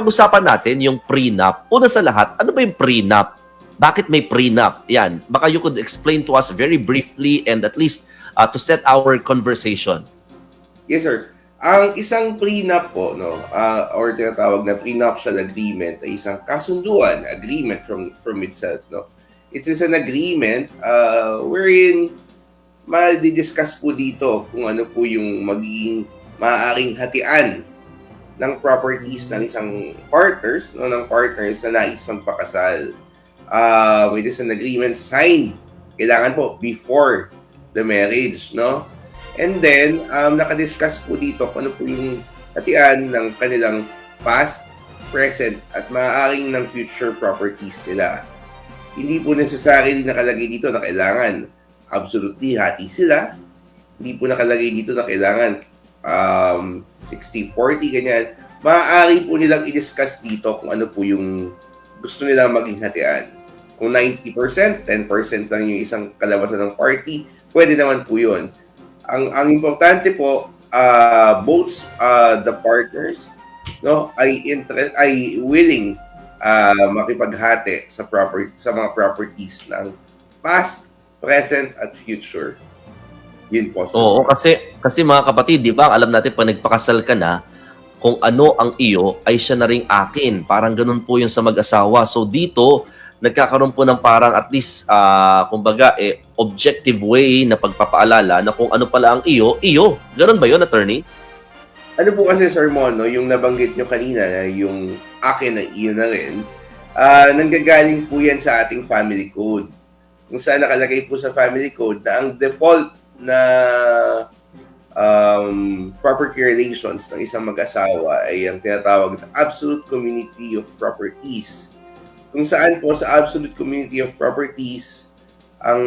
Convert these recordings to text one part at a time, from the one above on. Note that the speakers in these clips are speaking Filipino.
pag-usapan natin yung prenup. Una sa lahat, ano ba yung prenup? Bakit may prenup? Yan. Baka you could explain to us very briefly and at least uh, to set our conversation. Yes, sir. Ang isang prenup po, no, ah, or tinatawag na prenuptial agreement ay isang kasunduan, agreement from from itself, no. It is an agreement uh, wherein ma-discuss po dito kung ano po yung magiging maaaring hatian ng properties ng isang partners, no, ng partners na nais magpakasal. Uh, it is an agreement signed. Kailangan po before the marriage, no? And then, um, nakadiscuss po dito kung ano po yung hatian ng kanilang past, present, at maaaring ng future properties nila. Hindi po necessarily nakalagay dito na kailangan absolutely hati sila. Hindi po nakalagay dito na kailangan um, 60-40, ganyan. Maaari po nilang i-discuss dito kung ano po yung gusto nilang maging hatian. Kung 90%, 10% lang yung isang kalabasan ng party, pwede naman po yun ang ang importante po uh, both uh, the partners no ay interest ay willing uh, makipaghati sa property sa mga properties ng past, present at future. Yun po. Oo, kasi kasi mga kapatid, 'di ba? Alam natin pag nagpakasal ka na, kung ano ang iyo ay siya na ring akin. Parang ganun po 'yung sa mag-asawa. So dito, nagkakaroon po ng parang at least ah, kumbaga eh objective way na pagpapaalala na kung ano pala ang iyo, iyo. Ganun ba 'yon, attorney? Ano po kasi Sir Mon, no, yung nabanggit nyo kanina na yung akin na iyon na rin, ah nanggagaling po yan sa ating family code. Kung saan nakalagay po sa family code na ang default na um, property relations ng isang mag-asawa ay ang tinatawag na absolute community of properties. Kung saan po sa absolute community of properties, ang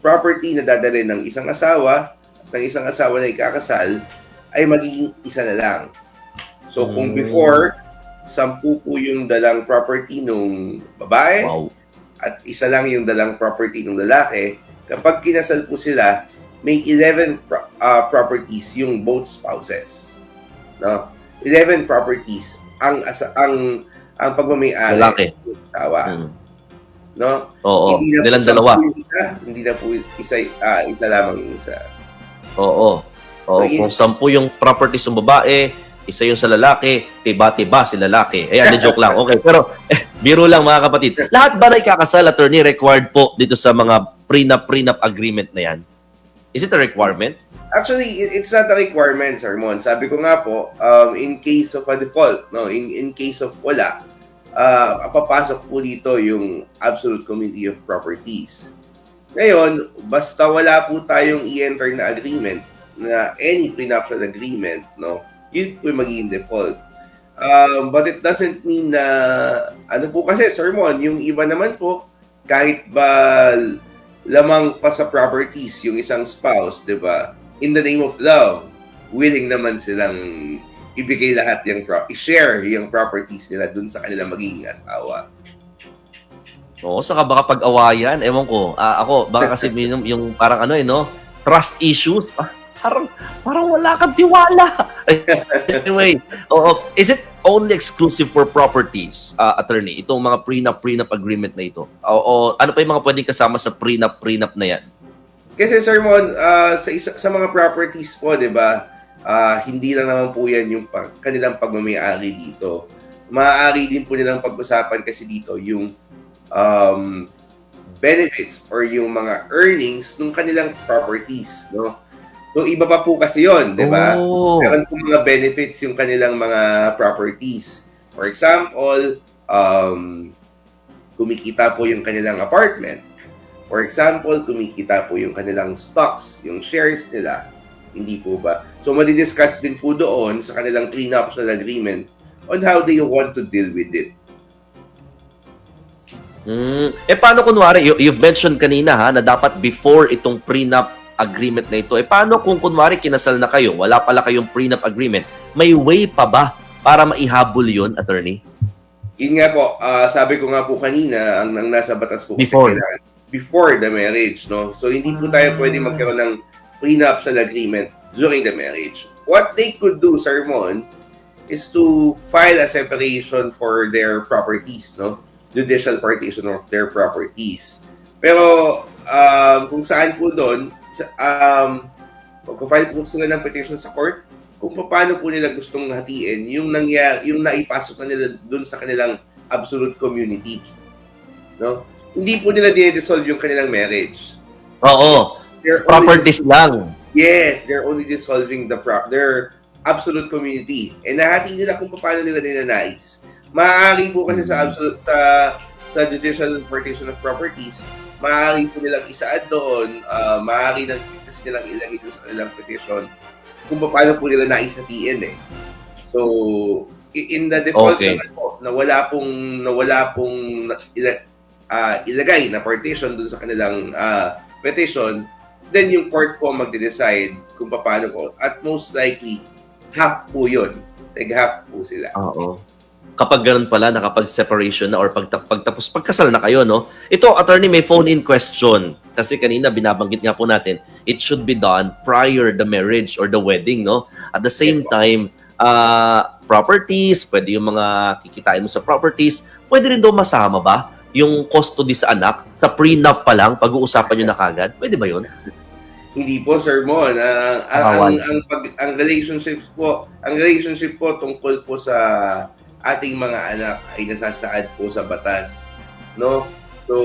property na dadalhin ng isang asawa at ng isang asawa na ikakasal ay magiging isa na lang. So kung Mm. before, sampu po yung dalang property nung babae Wow. at isa lang yung dalang property ng lalaki, kapag kinasal po sila, may 11 pro- ah, properties yung both spouses. No? 11 properties ang asa, ang ang pagmamay-ari Lalaki. ng asawa. Mm. No? Oo, Hindi na nilang dalawa. Isa, hindi na po isa, ah, isa lamang yung isa. Oo. Oo, So, is- kung sampu yung properties ng babae, isa yung sa lalaki, tiba-tiba si lalaki. Ayan, joke lang. Okay, pero eh, biro lang mga kapatid. Lahat ba na ikakasal, attorney, required po dito sa mga prenup-prenup agreement na yan? Is it a requirement? Actually, it- it's not a requirement, Sir Mon. Sabi ko nga po, um, in case of a default, no, in, in case of wala, uh, papasok po dito yung absolute community of properties. Ngayon, basta wala po tayong i-enter na agreement, na any prenuptial agreement, no, yun po yung magiging default. Um, but it doesn't mean na, ano po kasi, Sir Mon, yung iba naman po, kahit ba lamang pa sa properties yung isang spouse, di ba? In the name of love, willing naman silang ibigay lahat yung pro- i-share yung properties nila dun sa kanilang magiging asawa. Oo, saka baka pag-awayan, ewan ko. Ah, ako, baka kasi yung, yung parang ano eh, no? Trust issues. Ah, parang, parang wala kang tiwala. anyway, oo, is it only exclusive for properties, ah, attorney? Itong mga prenup-prenup agreement na ito? O, o ano pa yung mga pwedeng kasama sa prenup-prenup na yan? Kasi Sir Mon, ah, sa, isa, sa mga properties po, di ba, ah, hindi lang naman po yan yung pag, kanilang pagmamayari dito. Maaari din po nilang pag-usapan kasi dito yung um, benefits or yung mga earnings ng kanilang properties, no? So, iba pa po kasi yon, di ba? Oh. meron po mga benefits yung kanilang mga properties. For example, um, kumikita po yung kanilang apartment. For example, kumikita po yung kanilang stocks, yung shares nila. Hindi po ba? So, madidiscuss din po doon sa kanilang prenuptial agreement on how they want to deal with it. Mm, eh paano kunwari, you, you've mentioned kanina ha, na dapat before itong prenup agreement na ito, eh paano kung kunwari kinasal na kayo, wala pala kayong prenup agreement, may way pa ba para maihabol yun, attorney? Yun nga po, ah, sabi ko nga po kanina, ang, ang nasa batas po kasi Before. kailangan- before the marriage, no? So, hindi po tayo pwede magkaroon ng prenuptial agreement during the marriage. What they could do, Sir Mon, is to file a separation for their properties, no? Judicial partition of their properties. Pero um, kung saan po doon, um, pag-file po sila ng petition sa court, kung paano po nila gustong hatiin yung nangyari, yung naipasok na nila doon sa kanilang absolute community. No? Hindi po nila dinidissolve yung kanilang marriage. Oo. They're Properties lang. Yes, they're only dissolving the prop, their absolute community. And nahati nila kung paano nila ninanais. Maaari po kasi sa absolute sa sa judicial partition of properties, maaari po nilang isaad doon, uh, maaari nang kasi nilang ilagay doon sa kanilang petition kung paano po nila naisatiin eh. So, in the default Okay. naman po, na wala pong, na wala pong ila- ah, ilagay na partition doon sa kanilang ah, petition, then yung court po magde-decide kung paano po. At most likely, half po yun. Like half po sila. Oo. Kapag ganun pala, nakapag-separation na or pagta- pagtapos, pagkasal na kayo, no? Ito, attorney, may phone-in question. Kasi kanina, binabanggit nga po natin, it should be done prior the marriage or the wedding, no? At the same time, ah properties, pwede yung mga kikitain mo sa properties, pwede rin daw masama ba yung custody sa anak sa prenup pa lang, pag-uusapan nyo na kagad? Pwede ba yun? Hindi po, Sir Mon. Ah, ang, ang, ang, pag, ang relationships po, ang relationship po tungkol po sa ating mga anak ay nasasaad po sa batas. No? So,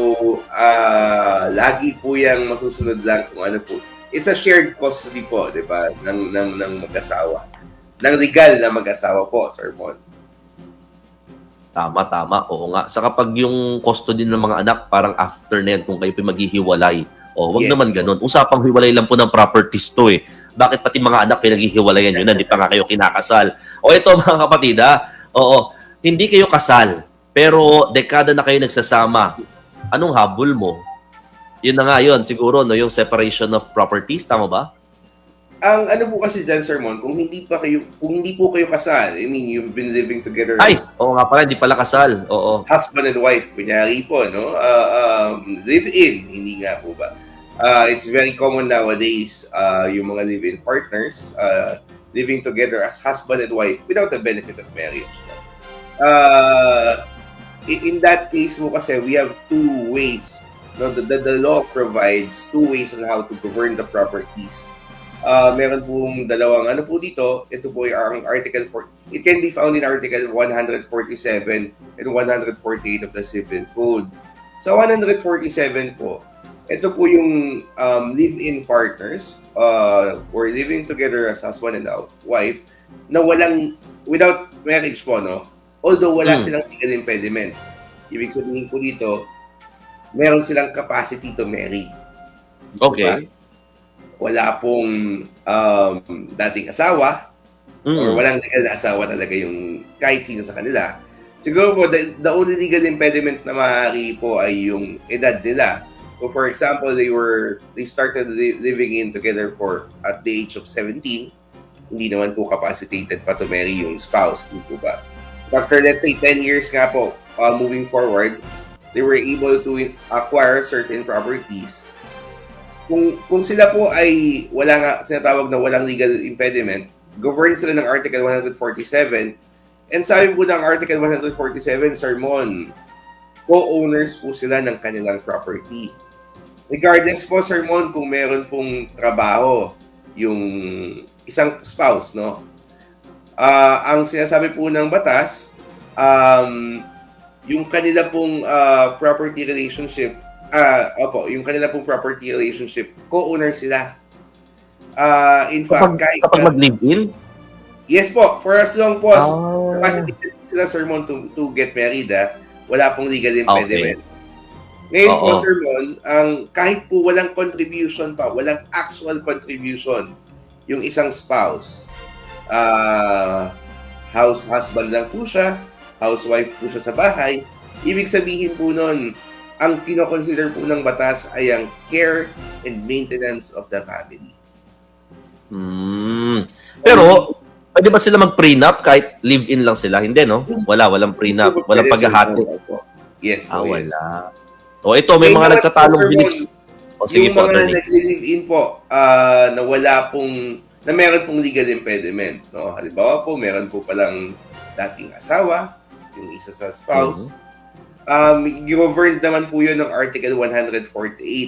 ah lagi po yung masusunod lang kung ano po. It's a shared custody po, di ba, ng, ng, ng mag-asawa. Ng legal na mag-asawa po, Sir Mon. Tama, tama. Oo nga. Sa kapag yung custody ng mga anak, parang after na yan, kung kayo pa maghihiwalay. O, wag Yes. naman ganun. Usapang hiwalay lang po ng properties to eh. Bakit pati mga anak pinaghihiwalayan yun hindi pa nga kayo kinakasal? O ito mga kapatid ha, oo, hindi kayo kasal, pero dekada na kayo nagsasama. Anong habol mo? Yun na nga yun, siguro, no, yung separation of properties, tama ba? Ang ano po kasi dyan, Sir Mon, kung hindi pa kayo, kung hindi po kayo kasal, I mean, you've been living together Ay, as oo nga pala, hindi pala kasal. Oo. husband and wife, kunyari po, no? Uh, um, live-in, hindi nga po ba? Uh, it's very common nowadays, uh, yung mga live-in partners, uh, living together as husband and wife without the benefit of marriage. Uh, in that case mo kasi, we have two ways. No? The, the, the law provides two ways on how to govern the properties. Uh, meron pong dalawang ano po dito, ito po yung Article 4. It can be found in Article 147 and 148 of the Civil Code. Sa 147 po, ito po yung um, live-in partners uh, or living together as husband and wife na walang, without marriage po, no? Although wala Hmm. silang legal impediment. Ibig sabihin po dito, meron silang capacity to marry. Okay. Wala pong um, dating asawa, or Mm. walang legal na asawa talaga yung kahit sino sa kanila. Siguro po, the, the only legal impediment na maaari po ay yung edad nila. So for example, they were, they started li- living in together for at the age of 17. Hindi naman po capacitated pa to marry yung spouse. Hindi po ba? After let's say 10 years nga po, uh, moving forward, they were able to acquire certain properties. Kung kung sila po ay wala nga sinatawag na walang legal impediment, govern sila ng Article 147. And sabi po ng Article 147, Sermon, co-owners po sila ng kanilang property. Regardless po, Sermon, kung meron pong trabaho yung isang spouse, no? Ah, ang sinasabi po ng batas, um, yung kanila pong ah, property relationship, ah, opo, yung kanila pong property relationship, co-owner sila. Ah, in fact, Kapag, kahit kapag mag-live-in? Yes po, for as long po, Ah. capacity sila sermon to, to get married, ah, wala pong legal impediment. Okay. Ngayon po, Oo. sermon, ang kahit po walang contribution pa, walang actual contribution, yung isang spouse, ah house husband lang po siya, housewife po siya sa bahay, ibig sabihin po nun, ang kinoconsider po ng batas ay ang care and maintenance of the family. Hmm. Pero, pwede ba sila mag-prenup kahit live-in lang sila? Hindi, no? Wala, walang prenup. Walang paghahati. Yes Ah, po, yes. wala. O ito, may Ngayon mga naman nagtatalong beliefs. O sige yung po, mga attorney. nag-live-in po, ah, na wala pong na meron pong legal impediment. No? Halimbawa po, meron po palang dating asawa, yung isa sa spouse. Um, governed naman po yun ng Article 148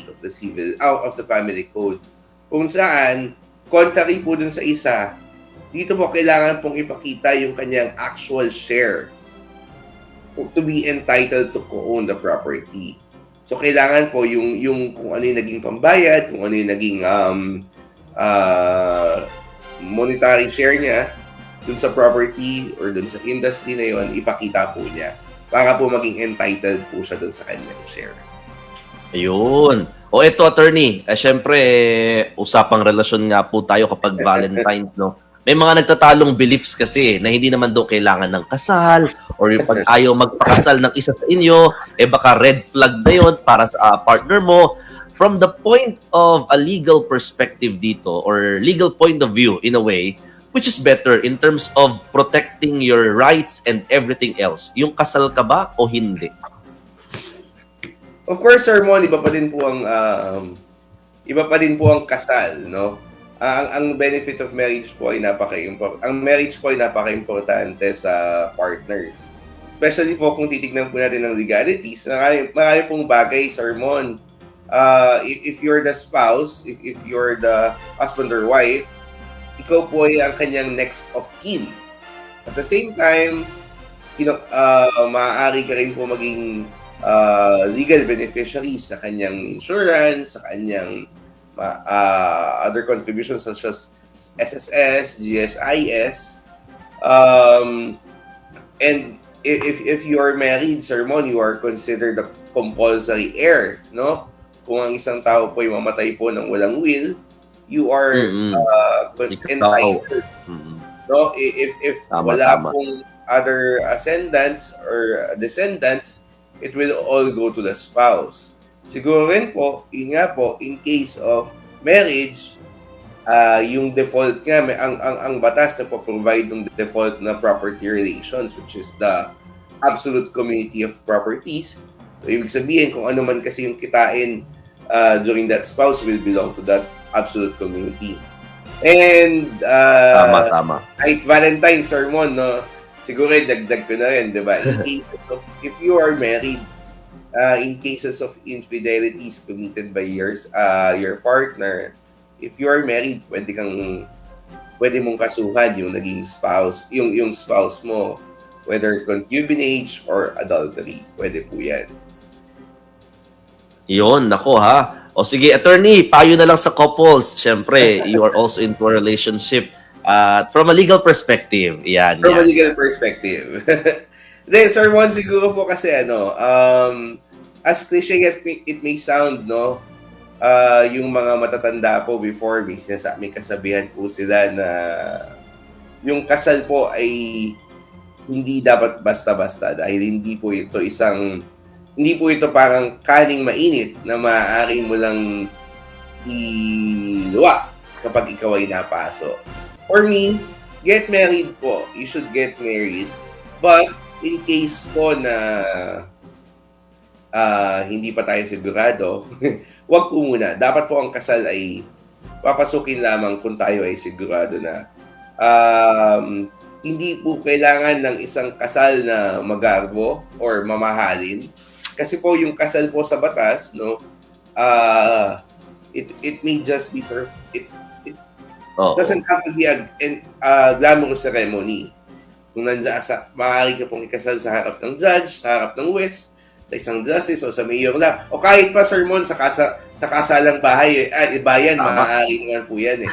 of the Civil, out of the Family Code. Kung saan, contrary po dun sa isa, dito po kailangan pong ipakita yung kanyang actual share to be entitled to co-own the property. So kailangan po yung yung kung ano yung naging pambayad, kung ano yung naging um uh, monetary share niya dun sa property or dun sa industry na yon ipakita po niya para po maging entitled po siya dun sa kanyang share. Ayun. O ito, attorney, eh, syempre, eh, usapang relasyon nga po tayo kapag Valentine's, no? May mga nagtatalong beliefs kasi na hindi naman daw kailangan ng kasal or yung pag ayaw magpakasal ng isa sa inyo, eh baka red flag na yun para sa ah, partner mo. From the point of a legal perspective dito or legal point of view in a way, which is better in terms of protecting your rights and everything else? Yung kasal ka ba o hindi? Of course, Sir Mon, iba pa din po ang um, iba pa din po ang kasal, no? Ah, ang, ang benefit of marriage po ay napaka-important. Ang marriage po ay napaka-importante sa partners. Especially po kung titignan po natin ng legalities, marami, marami pong bagay, Sir Mon. Ah, if, if you're the spouse, if, if you're the husband or wife, ikaw po ay ang kanyang next of kin. At the same time, you uh, maaari ka rin po maging uh, legal beneficiaries sa kanyang insurance, sa kanyang uh, other contributions such as SSS, GSIS. Um, and if, if you are married, Sir Mon, you are considered a compulsory heir, no? Kung ang isang tao po ay mamatay po ng walang will, you are Mm-mm. uh, entitled no if if Tama, wala tama. pong other ascendants or descendants it will all go to the spouse siguro rin po yun nga po in case of marriage ah yung default nga may ang ang ang batas na po provide ng default na property relations which is the absolute community of properties so ibig sabihin kung ano man kasi yung kitain ah, during that spouse will belong to that absolute community and ah, Tama, tama. kahit Valentine sermon, no? Siguro dagdag ko na rin, di ba? In cases of, if you are married, uh, in cases of infidelities committed by yours, uh, your partner, if you are married, pwede kang, pwede mong kasuhan yung naging spouse, yung, yung spouse mo, whether concubinage or adultery. Pwede po yan. Yun, nako ha. O sige, attorney, payo na lang sa couples. Siyempre, you are also into a relationship. Uh, from a legal perspective, yan. From a yan. legal perspective. Hindi, Sir Juan, siguro po kasi ano, um, as cliche as may- it may sound, no, uh, yung mga matatanda po before me, sinasa- may kasabihan po sila na yung kasal po ay hindi dapat basta-basta dahil hindi po ito isang hindi po ito parang kaning mainit na maaari mo lang iluwa kapag ikaw ay napaso. For me, get married po. You should get married. But, in case po na ah, hindi pa tayo sigurado, wag po muna. Dapat po ang kasal ay papasukin lamang kung tayo ay sigurado na. Um, hindi po kailangan ng isang kasal na magarbo or mamahalin. Kasi po yung kasal po sa batas, no, ah it it may just be per, it Oo. doesn't have to be a, a glamorous ceremony. Kung nandiyan sa, maaari ka pong ikasal sa harap ng judge, sa harap ng west, sa isang justice o sa mayor lang. O kahit pa sermon sa kasa sa kasalang bahay, eh, bayan, Tama. maaari naman po yan eh.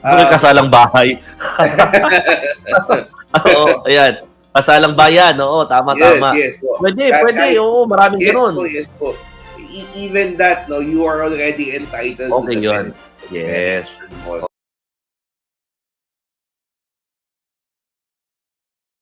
Ah, kasalang bahay. Oo, ayan. Kasalang bayan, oo, tama, yes, tama. yes po. Pwede, Kahit- pwede, kahit- oo, maraming Yes ganun. po, yes po. E- even that, no, you are already entitled Okay to the yun. benefit Yes.